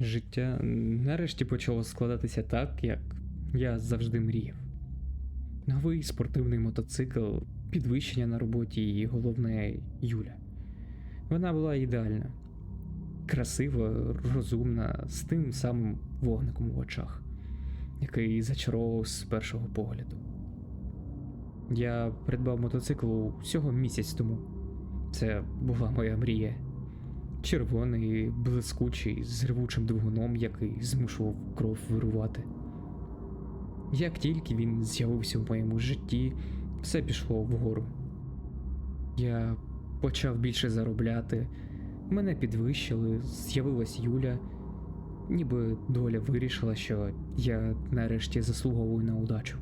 Життя нарешті почало складатися так, як я завжди мріяв. Новий спортивний мотоцикл, підвищення на роботі і головне Юля. Вона була ідеальна, красива, розумна, з тим самим вогником в очах, який зачаровував з першого погляду. Я придбав мотоцикл всього місяць тому. Це була моя мрія. Червоний, блискучий, з ревучим двигуном, який змушував кров вирувати. Як тільки він з'явився в моєму житті, все пішло вгору. Я почав більше заробляти, мене підвищили, з'явилась Юля, ніби доля вирішила, що я нарешті заслуговую на удачу.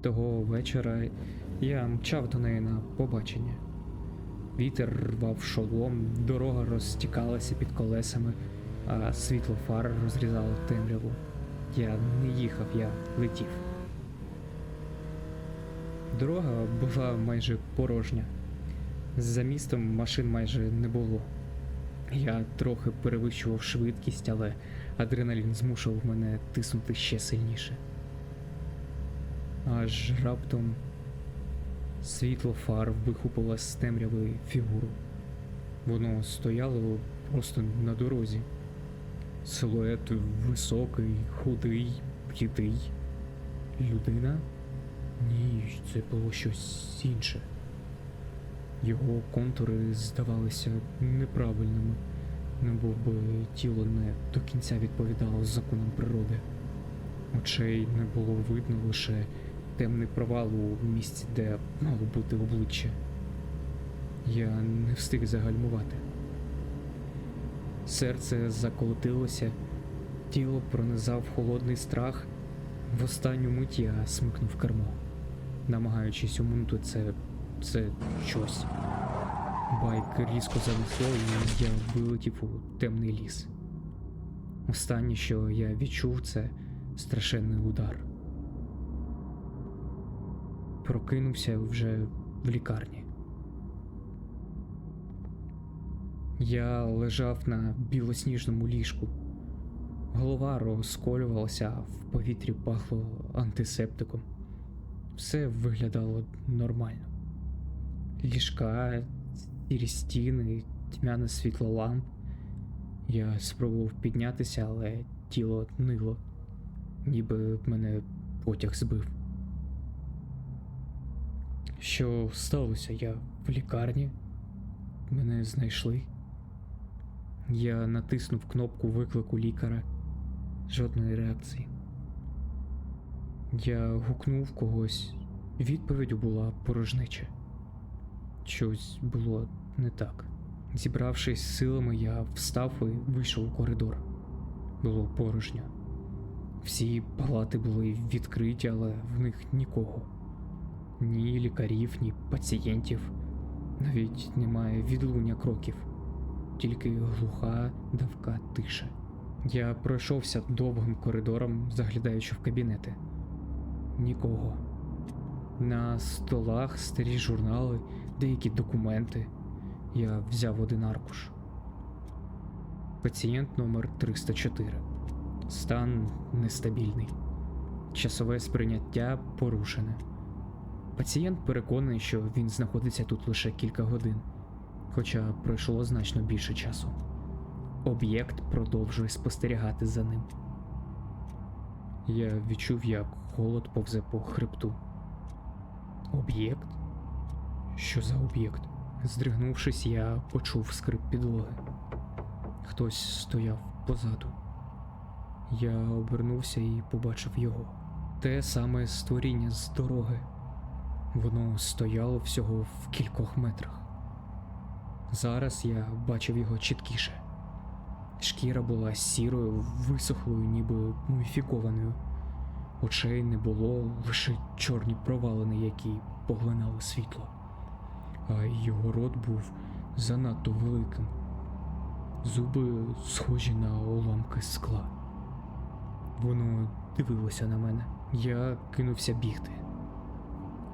Того вечора я мчав до неї на побачення. Вітер рвав шолом, дорога розтікалася під колесами, а світло фар розрізало темряву. Я не їхав, я летів. Дорога була майже порожня. За містом машин майже не було. Я трохи перевищував швидкість, але адреналін змушував мене тиснути ще сильніше. Аж раптом світло фар вихопило з темряви фігуру. Воно стояло просто на дорозі. Силует високий, худий, блідий. Людина? Ні, це було щось інше. Його контури здавалися неправильними, немов би тіло не до кінця відповідало законам природи. Очей не було видно лише темний провал у місці, де мало бути обличчя. Я не встиг загальмувати. Серце заколотилося, тіло пронизав холодний страх. В останню мить я смикнув кермо, намагаючись уминути це, це щось. Байк різко занесло, і я вилетів у темний ліс. Останнє, що я відчув, це страшенний удар. Прокинувся вже в лікарні. Я лежав на білосніжному ліжку. Голова розколювалася, в повітрі пахло антисептиком. Все виглядало нормально. Ліжка, сірі стіни, тьмяне світло ламп. Я спробував піднятися, але тіло нило, ніби мене потяг збив. Що сталося? Я в лікарні? Мене знайшли. Я натиснув кнопку виклику лікаря. Жодної реакції. Я гукнув когось. Відповідь була порожнича. Щось було не так. Зібравшись з силами, я встав і вийшов у коридор. Було порожньо. Всі палати були відкриті, але в них нікого. Ні лікарів, ні пацієнтів. Навіть немає відлуння кроків, тільки глуха давка тиша. Я пройшовся довгим коридором, заглядаючи в кабінети. Нікого. На столах старі журнали, деякі документи. Я взяв один аркуш. Пацієнт номер 304. Стан нестабільний. Часове сприйняття порушене. Пацієнт переконаний, що він знаходиться тут лише кілька годин, хоча пройшло значно більше часу. Об'єкт продовжує спостерігати за ним. Я відчув, як холод повзе по хребту. Об'єкт? Що за об'єкт? Здригнувшись, я почув скрип підлоги. Хтось стояв позаду. Я обернувся і побачив його. Те саме створіння з дороги. Воно стояло всього в кількох метрах. Зараз я бачив його чіткіше. Шкіра була сірою, висохлою, ніби муміфікованою. Очей не було, лише чорні провалини, які поглинали світло. А його рот був занадто великим. Зуби схожі на уламки скла. Воно дивилося на мене. Я кинувся бігти.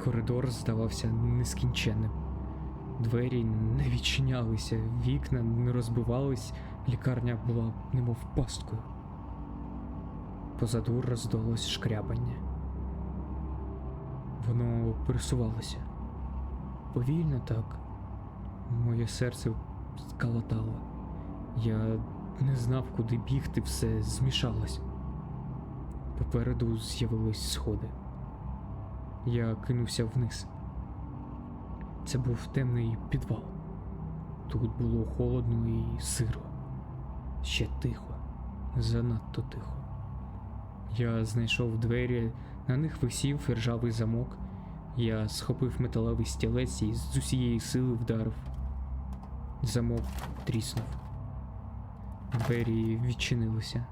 Коридор здавався нескінченним. Двері не відчинялися, вікна не розбивались, Лікарня була немов пасткою. Позаду роздалось шкрябання. Воно пересувалося. Повільно так. Моє серце скалатало. Я не знав, куди бігти, все змішалось. Попереду з'явились сходи. Я кинувся вниз. Це був темний підвал. Тут було холодно і сиро. Ще тихо, занадто тихо. Я знайшов двері, на них висів ржавий замок. Я схопив металевий стілець і з усієї сили вдарив. Замок тріснув. Двері відчинилися,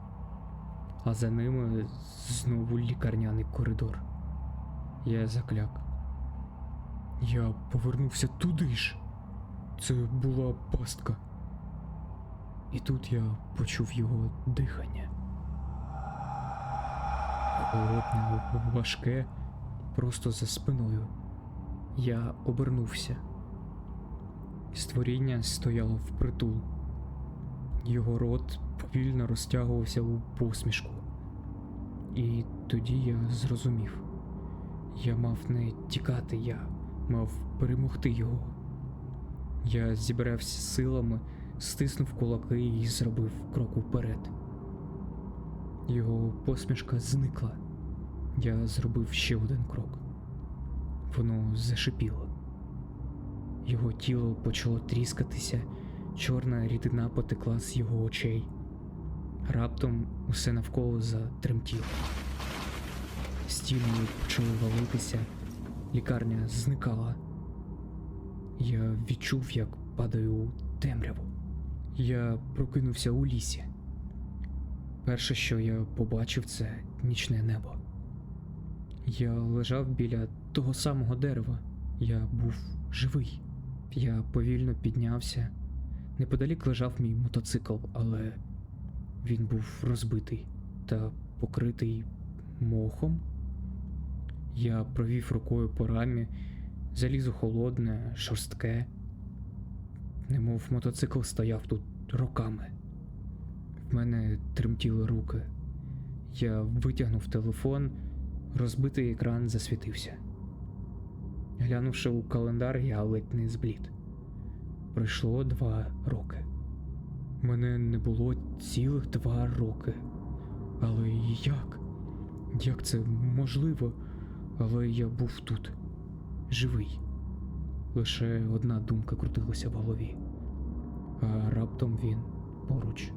а за ними знову лікарняний коридор. Я закляк. Я повернувся туди ж. Це була пастка. І тут я почув його дихання. Холодне, важке, просто за спиною. Я обернувся. Створіння стояло впритул. Його рот повільно розтягувався у посмішку. І тоді я зрозумів. Я мав не тікати, я мав перемогти його. Я зібрався силами, стиснув кулаки і зробив крок уперед. Його посмішка зникла. Я зробив ще один крок. Воно зашипіло. Його тіло почало тріскатися, чорна рідина потекла з його очей. Раптом усе навколо затремтіло. Стіни почали валитися, лікарня зникала. Я відчув, як падаю у темряву. Я прокинувся у лісі. Перше, що я побачив, це нічне небо. Я лежав біля того самого дерева. Я був живий. Я повільно піднявся. Неподалік лежав мій мотоцикл, але він був розбитий та покритий мохом. Я провів рукою по рамі, залізо холодне, шорстке, немов мотоцикл стояв тут роками. В мене тремтіли руки. Я витягнув телефон, розбитий екран засвітився. Глянувши у календар, я ледь не зблід. Пройшло два роки. Мене не було цілих два роки. Але як? Як це можливо? Але я був тут, живий. Лише одна думка крутилася в голові, а раптом він поруч.